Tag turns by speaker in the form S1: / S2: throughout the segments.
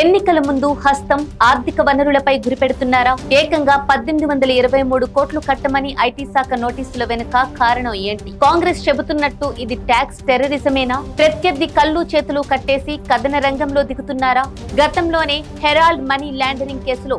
S1: ఎన్నికల ముందు హస్తం ఆర్థిక వనరులపై గురిపెడుతున్నారా? ఏకంగా పద్దెనిమిది వందల ఇరవై మూడు కోట్లు కట్టమని ఐటీ శాఖ నోటీసుల వెనుక కారణం ఏంటి? కాంగ్రెస్ చెబుతున్నట్టు ఇది ట్యాక్స్ టెర్రరిజమేనా? ప్రత్యర్థి కళ్ళు చేతులు కట్టేసి కథన రంగంలో దిగుతున్నారా? గతంలోనే హెరాల్డ్ మనీ ల్యాండరింగ్ కేసులో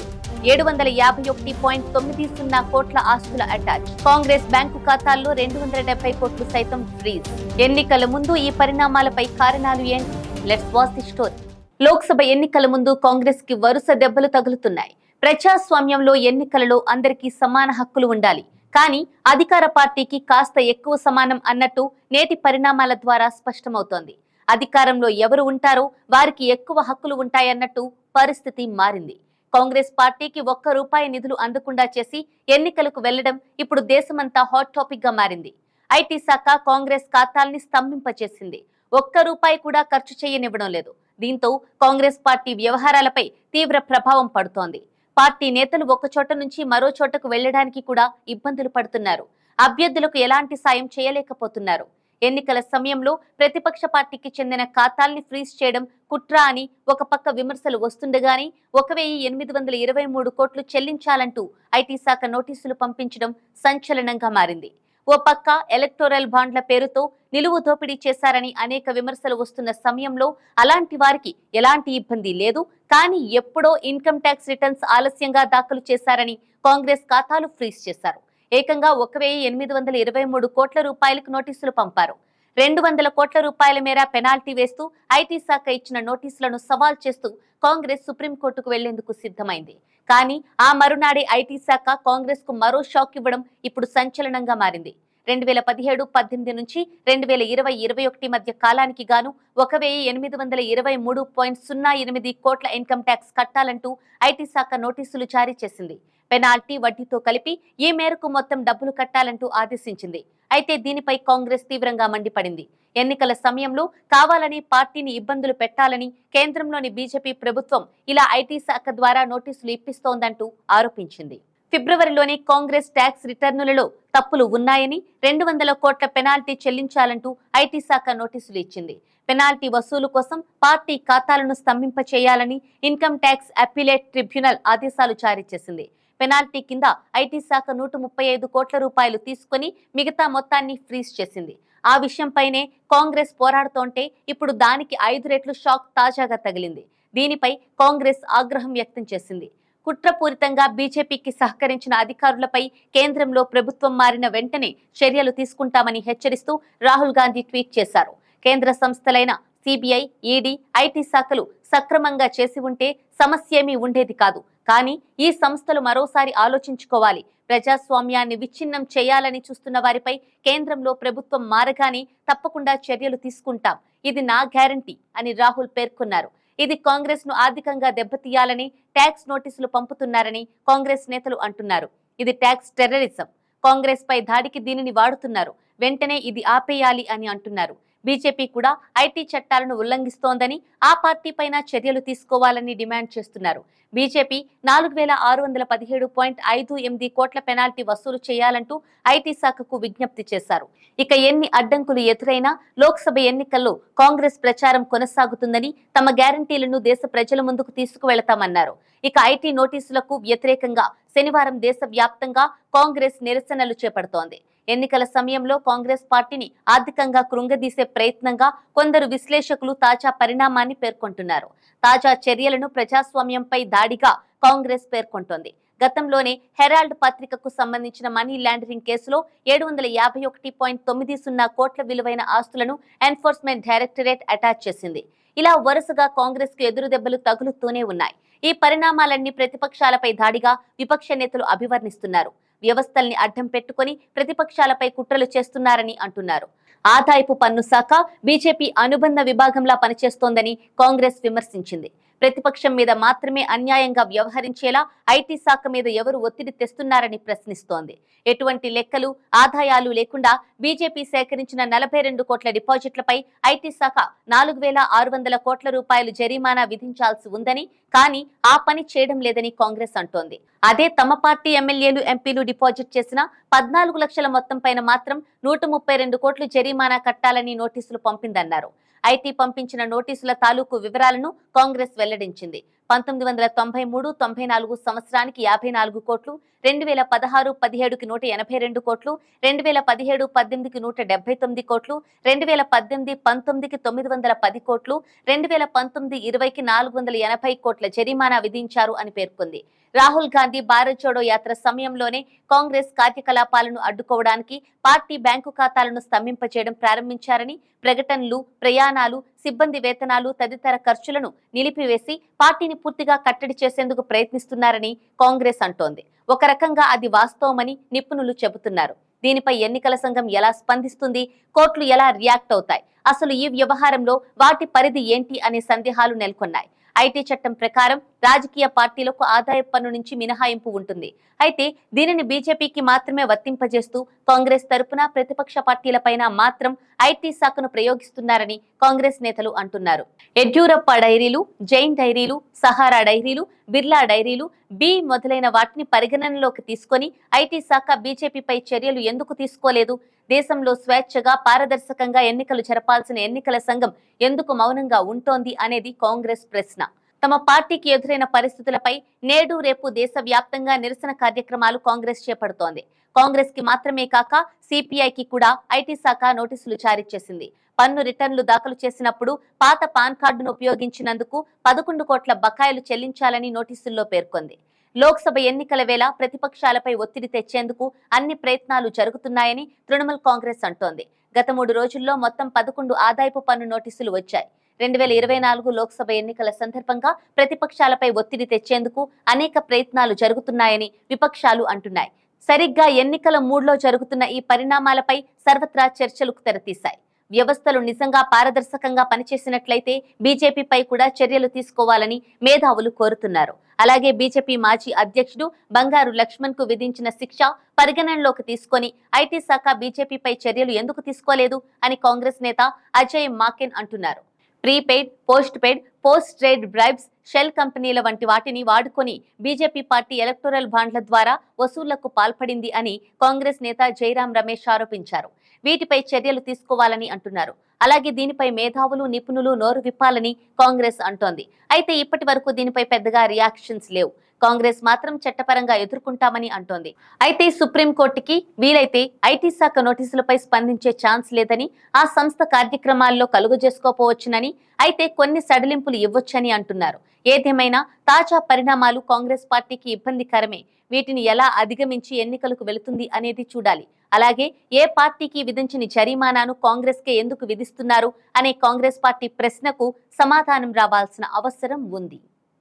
S1: ఏడు వందల యాభై ఒకటి పాయింట్ తొమ్మిది సున్నా కోట్ల ఆస్తుల అటాచ్. కాంగ్రెస్ బ్యాంకు ఖాతాల్లో రెండు వందల డెబ్బై కోట్లు సైతం ఫ్రీజ్. ఎన్నికల ముందు ఈ పరిణామాలపై కారణాలు ఏంటి? Let's watch the story Lok Sabha ఎన్నికల ముందు కాంగ్రెస్కి వరుస దెబ్బలు తగులుతున్నాయి. ప్రజాస్వామ్యంలో ఎన్నికలలో అందరికీ సమాన హక్కులు ఉండాలి. కానీ అధికార పార్టీకి కాస్త ఎక్కువ సమానం అన్నట్టు నేటి పరిణామాల ద్వారా స్పష్టమవుతోంది. అధికారంలో ఎవరు ఉంటారో వారికి ఎక్కువ హక్కులు ఉంటాయన్నట్టు పరిస్థితి మారింది. కాంగ్రెస్ పార్టీకి ఒక్క రూపాయి నిధులు అందకుండా చేసి ఎన్నికలకు వెళ్ళడం ఇప్పుడు దేశమంతా హాట్ టాపిక్గా మారింది. ఐటీ శాఖ కాంగ్రెస్ ఖాతాల్ని స్తంభింపచేసింది. ఒక్క రూపాయి కూడా ఖర్చు చేయనివ్వడం లేదు. దీంతో కాంగ్రెస్ పార్టీ వ్యవహారాలపై తీవ్ర ప్రభావం పడుతోంది. పార్టీ నేతలు ఒక చోట నుంచి మరో చోటకు వెళ్ళడానికి కూడా ఇబ్బందులు పడుతున్నారు. అభ్యర్థులకు ఎలాంటి సాయం చేయలేకపోతున్నారు. ఎన్నికల సమయంలో ప్రతిపక్ష పార్టీకి చెందిన ఖాతాల్ని ఫ్రీజ్ చేయడం కుట్ర అని ఒక పక్క విమర్శలు వస్తుండగానే ఒక వెయ్యి ఎనిమిది వందల ఇరవై మూడు కోట్లు చెల్లించాలంటూ ఐటీ శాఖ నోటీసులు పంపించడం సంచలనంగా మారింది. ఓ పక్క ఎలక్టోరల్ బాండ్ల పేరుతో నిలువు దోపిడీ చేశారని అనేక విమర్శలు వస్తున్న సమయంలో అలాంటి వారికి ఎలాంటి ఇబ్బంది లేదు. కానీ ఎప్పుడో ఇన్కమ్ ట్యాక్స్ రిటర్న్స్ ఆలస్యంగా దాఖలు చేశారని కాంగ్రెస్ ఖాతాలు ఫ్రీజ్ చేశారు. ఏకంగా ఒక వెయ్యి ఎనిమిది వందల ఇరవై మూడు కోట్ల రూపాయలకు నోటీసులు పంపారు. రెండు వందల కోట్ల రూపాయల మేర పెనాల్టీ వేస్తూ ఐటీ శాఖ ఇచ్చిన నోటీసులను సవాల్ చేస్తూ కాంగ్రెస్ సుప్రీంకోర్టుకు వెళ్ళేందుకు సిద్ధమైంది. కానీ ఆ మరునాడే ఐటీ శాఖ కాంగ్రెస్కు మరో షాక్ ఇవ్వడం ఇప్పుడు సంచలనంగా మారింది. రెండు వేల పదిహేడు పద్దెనిమిది నుంచి రెండు వేల ఇరవై ఇరవై ఒకటి మధ్య కాలానికి గాను ఒక వెయ్యి ఎనిమిది వందల ఇరవై మూడు పాయింట్ సున్నా ఎనిమిది కోట్ల ఇన్కమ్ ట్యాక్స్ కట్టాలంటూ ఐటీ శాఖ నోటీసులు జారీ చేసింది. పెనాల్టీ వడ్డీతో కలిపి ఈ మేరకు మొత్తం డబ్బులు కట్టాలంటూ ఆదేశించింది. అయితే దీనిపై కాంగ్రెస్ తీవ్రంగా మండిపడింది. ఎన్నికల సమయంలో కావాలని పార్టీని ఇబ్బందులు పెట్టాలని కేంద్రంలోని బీజేపీ ప్రభుత్వం ఇలా ఐటీ శాఖ ద్వారా నోటీసులు ఇప్పిస్తోందంటూ ఆరోపించింది. ఫిబ్రవరిలోని కాంగ్రెస్ ట్యాక్స్ రిటర్నులలో తప్పులు ఉన్నాయని రెండు వందల కోట్ల పెనాల్టీ చెల్లించాలంటూ ఐటీ శాఖ నోటీసులు ఇచ్చింది. పెనాల్టీ వసూలు కోసం పార్టీ ఖాతాలను స్తంభింపచేయాలని ఇన్కమ్ ట్యాక్స్ అప్పీలేట్ ట్రిబ్యునల్ ఆదేశాలు జారీ చేసింది. పెనాల్టీ కింద ఐటీ శాఖ నూట ముప్పై ఐదు కోట్ల రూపాయలు తీసుకుని మిగతా మొత్తాన్ని ఫ్రీజ్ చేసింది. ఆ విషయంపైనే కాంగ్రెస్ పోరాడుతోంటే ఇప్పుడు దానికి ఐదు రెట్లు షాక్ తాజాగా తగిలింది. దీనిపై కాంగ్రెస్ ఆగ్రహం వ్యక్తం చేసింది. కుట్రపూరితంగా బీజేపీకి సహకరించిన అధికారులపై కేంద్రంలో ప్రభుత్వం మారిన వెంటనే చర్యలు తీసుకుంటామని హెచ్చరిస్తూ రాహుల్ గాంధీ ట్వీట్ చేశారు. కేంద్ర సంస్థలైన సిబిఐ ఈడీ ఐటీ శాఖలు సక్రమంగా చేసి ఉంటే సమస్యేమీ ఉండేది కాదు. కానీ ఈ సంస్థలు మరోసారి ఆలోచించుకోవాలి. ప్రజాస్వామ్యాన్ని విచ్ఛిన్నం చేయాలని చూస్తున్న వారిపై కేంద్రంలో ప్రభుత్వం మారగానే తప్పకుండా చర్యలు తీసుకుంటాం. ఇది నా గ్యారంటీ అని రాహుల్ పేర్కొన్నారు. ఇది కాంగ్రెస్ను ఆర్థికంగా దెబ్బతీయాలని ట్యాక్స్ నోటీసులు పంపుతున్నారని కాంగ్రెస్ నేతలు అంటున్నారు. ఇది ట్యాక్స్ టెర్రరిజం. కాంగ్రెస్ పై దాడికి దీనిని వాడుతున్నారు. వెంటనే ఇది ఆపేయాలి అని అంటున్నారు. బీజేపీ కూడా ఐటీ చట్టాలను ఉల్లంఘిస్తోందని ఆ పార్టీ పైన చర్యలు తీసుకోవాలని డిమాండ్ చేస్తున్నారు. బీజేపీ నాలుగు వేల ఆరు వందల పదిహేడు పాయింట్ ఐదు ఎనిమిది కోట్ల పెనాల్టీ వసూలు చేయాలంటూ ఐటీ శాఖకు విజ్ఞప్తి చేశారు. ఇక ఎన్ని అడ్డంకులు ఎదురైనా లోక్సభ ఎన్నికల్లో కాంగ్రెస్ ప్రచారం కొనసాగుతుందని తమ గ్యారంటీలను దేశ ప్రజల ముందుకు తీసుకువెళతామన్నారు. ఇక ఐటీ నోటీసులకు వ్యతిరేకంగా శనివారం దేశ వ్యాప్తంగా కాంగ్రెస్ నిరసనలు చేపడుతోంది. ఎన్నికల సమయంలో కాంగ్రెస్ పార్టీని ఆర్థికంగా కృంగదీసే ప్రయత్నంగా కొందరు విశ్లేషకులు తాజా పరిణామాన్ని పేర్కొంటున్నారు. తాజా చర్యలను ప్రజాస్వామ్యంపై దాడిగా కాంగ్రెస్ పేర్కొంటోంది. గతంలోనే హెరాల్డ్ పత్రికకు సంబంధించిన మనీ లాండరింగ్ కేసులో ఏడు వందల యాభై ఒకటి పాయింట్ తొమ్మిది సున్నా కోట్ల విలువైన ఆస్తులను ఎన్ఫోర్స్మెంట్ డైరెక్టరేట్ అటాచ్ చేసింది. ఇలా వరుసగా కాంగ్రెస్కు ఎదురు దెబ్బలు తగులుతూనే ఉన్నాయి. ఈ పరిణామాలన్నీ ప్రతిపక్షాలపై దాడిగా విపక్ష నేతలు అభివర్ణిస్తున్నారు. వ్యవస్థల్ని అడ్డం పెట్టుకుని ప్రతిపక్షాలపై కుట్రలు చేస్తున్నారని అంటున్నారు. ఆదాయపు పన్ను శాఖ బీజేపీ అనుబంధ విభాగంలా పనిచేస్తోందని కాంగ్రెస్ విమర్శించింది. ప్రతిపక్షం మీద మాత్రమే అన్యాయంగా వ్యవహరించేలా ఐటీ శాఖ మీద ఎవరు ఒత్తిడి తెస్తున్నారని ప్రశ్నిస్తోంది. ఎటువంటి లెక్కలు ఆదాయాలు లేకుండా బీజేపీ సేకరించిన నలభై రెండు కోట్ల డిపాజిట్లపై ఐటీ శాఖ నాలుగు వేల ఆరు వందల కోట్ల రూపాయలు జరిమానా విధించాల్సి ఉందని కానీ ఆ పని చేయడం లేదని కాంగ్రెస్ అంటోంది. అదే తమ పార్టీ ఎమ్మెల్యేలు ఎంపీలు డిపాజిట్ చేసిన పద్నాలుగు లక్షల మొత్తం పైన మాత్రం నూట ముప్పై రెండు కోట్లు జరిమానా కట్టాలని నోటీసులు పంపిందన్నారు. ఐటీ పంపించిన నోటీసుల తాలూకు వివరాలను కాంగ్రెస్ వెల్లడించింది. పంతొమ్మిది వందల తొంభై మూడు తొంభై నాలుగు సంవత్సరానికి యాభై నాలుగు కోట్లు రెండు వేల పదహారు పదిహేడుకి నూట ఎనభై రెండు కోట్లు రెండు వేల పదిహేడు పద్దెనిమిదికి నూట డెబ్బై తొమ్మిది కోట్లు రెండు వేల పద్దెనిమిది పంతొమ్మిదికి తొమ్మిది వందల పది కోట్లు రెండు వేల పంతొమ్మిది ఇరవైకి నాలుగు వందల ఎనభై కోట్ల జరిమానా విధించారు అని పేర్కొంది. రాహుల్ గాంధీ భారత్ జోడో యాత్ర సమయంలోనే కాంగ్రెస్ కార్యకలాపాలను అడ్డుకోవడానికి పార్టీ బ్యాంకు ఖాతాలను స్తంభింపచేయడం ప్రారంభించారని ప్రకటనలు ప్రయాణాలు సిబ్బంది వేతనాలు తదితర ఖర్చులను నిలిపివేసి పార్టీని పూర్తిగా కట్టడి చేసేందుకు ప్రయత్నిస్తున్నారని కాంగ్రెస్ అంటోంది. ఒక రకంగా అది వాస్తవమని నిపుణులు చెబుతున్నారు. దీనిపై ఎన్నికల సంఘం ఎలా స్పందిస్తుంది? కోర్టులు ఎలా రియాక్ట్ అవుతాయి? అసలు ఈ వ్యవహారంలో వాటి పరిధి ఏంటి? అనే సందేహాలు నెలకొన్నాయి. ఐటీ చట్టం ప్రకారం రాజకీయ పార్టీలకు ఆదాయ పన్ను నుంచి మినహాయింపు ఉంటుంది. అయితే దీనిని బీజేపీకి మాత్రమే వర్తింపజేస్తూ కాంగ్రెస్ తరపున ప్రతిపక్ష పార్టీలపైన మాత్రం ఐటీ శాఖను ప్రయోగిస్తున్నారని కాంగ్రెస్ నేతలు అంటున్నారు. యడ్యూరప్ప డైరీలు జైన్ డైరీలు సహారా డైరీలు బిర్లా డైరీలు బి మొదలైన వాటిని పరిగణనలోకి తీసుకొని ఐటీ శాఖ బీజేపీపై చర్యలు ఎందుకు తీసుకోలేదు? దేశంలో స్వేచ్ఛగా పారదర్శకంగా ఎన్నికలు జరపాల్సిన ఎన్నికల సంఘం ఎందుకు మౌనంగా ఉంటోంది అనేది కాంగ్రెస్ ప్రశ్న. తమ పార్టీకి ఎదురైన పరిస్థితులపై నేడు రేపు దేశవ్యాప్తంగా నిరసన కార్యక్రమాలు కాంగ్రెస్ చేపడుతోంది. కాంగ్రెస్కి మాత్రమే కాక సిపిఐకి కూడా ఐటీ శాఖ నోటీసులు జారీ చేసింది. పన్ను రిటర్నులు దాఖలు చేసినప్పుడు పాత పాన్ కార్డును ఉపయోగించినందుకు పదకొండు కోట్ల బకాయిలు చెల్లించాలని నోటీసుల్లో పేర్కొంది. లోక్సభ ఎన్నికల వేళ ప్రతిపక్షాలపై ఒత్తిడి తెచ్చేందుకు అన్ని ప్రయత్నాలు జరుగుతున్నాయని తృణమూల్ కాంగ్రెస్ అంటోంది. గత మూడు రోజుల్లో మొత్తం పదకొండు ఆదాయపు పన్ను నోటీసులు వచ్చాయి. రెండు వేల ఇరవై నాలుగు లోక్సభ ఎన్నికల సందర్భంగా ప్రతిపక్షాలపై ఒత్తిడి తెచ్చేందుకు అనేక ప్రయత్నాలు జరుగుతున్నాయని విపక్షాలు అంటున్నాయి. సరిగ్గా ఎన్నికల మూడ్లో జరుగుతున్న ఈ పరిణామాలపై సర్వత్రా చర్చలకు తెరతీశాయి. వ్యవస్థలు నిజంగా పారదర్శకంగా పనిచేసినట్లయితే బీజేపీపై కూడా చర్యలు తీసుకోవాలని మేధావులు కోరుతున్నారు. అలాగే బీజేపీ మాజీ అధ్యక్షుడు బంగారు లక్ష్మణ్కు విధించిన శిక్ష పరిగణనలోకి తీసుకొని ఐటీ శాఖ బీజేపీపై చర్యలు ఎందుకు తీసుకోలేదు అని కాంగ్రెస్ నేత అజయ్ మాకెన్ అంటున్నారు. Prepaid postpaid post trade bribes shell కంపెనీల వంటి వాటిని వాడుకొని బీజేపీ పార్టీ ఎలక్టోరల్ బాండ్ల ద్వారా వసూళ్ళకు పాల్పడింది అని కాంగ్రెస్ నేత జైరాం రమేష్ ఆరోపించారు. వీటిపై చర్యలు తీసుకోవాలని అంటున్నారు. అలాగే దీనిపై మేధావులు నిపుణులు నోరు విప్పాలని కాంగ్రెస్ అంటోంది. అయితే ఇప్పటి వరకు దీనిపై పెద్దగా రియాక్షన్స్ లేవు. కాంగ్రెస్ మాత్రం చట్టపరంగా ఎదుర్కొంటామని అంటోంది. అయితే సుప్రీంకోర్టుకి వీలైతే ఐటీ శాఖ నోటీసులపై స్పందించే ఛాన్స్ లేదని ఆ సంస్థ కార్యక్రమాల్లో కలుగజేసుకోపోవచ్చునని అయితే కొన్ని సడలింపులు ఇవ్వొచ్చని అంటున్నారు. ఏదేమైనా తాజా పరిణామాలు కాంగ్రెస్ పార్టీకి ఇబ్బందికరమే. వీటిని ఎలా అధిగమించి ఎన్నికలకు వెళుతుంది అనేది చూడాలి. అలాగే ఏ పార్టీకి విధించిన జరిమానాను కాంగ్రెస్ కే ఎందుకు విధిస్తున్నారు అనే కాంగ్రెస్ పార్టీ ప్రశ్నకు సమాధానం రావాల్సిన అవసరం ఉంది.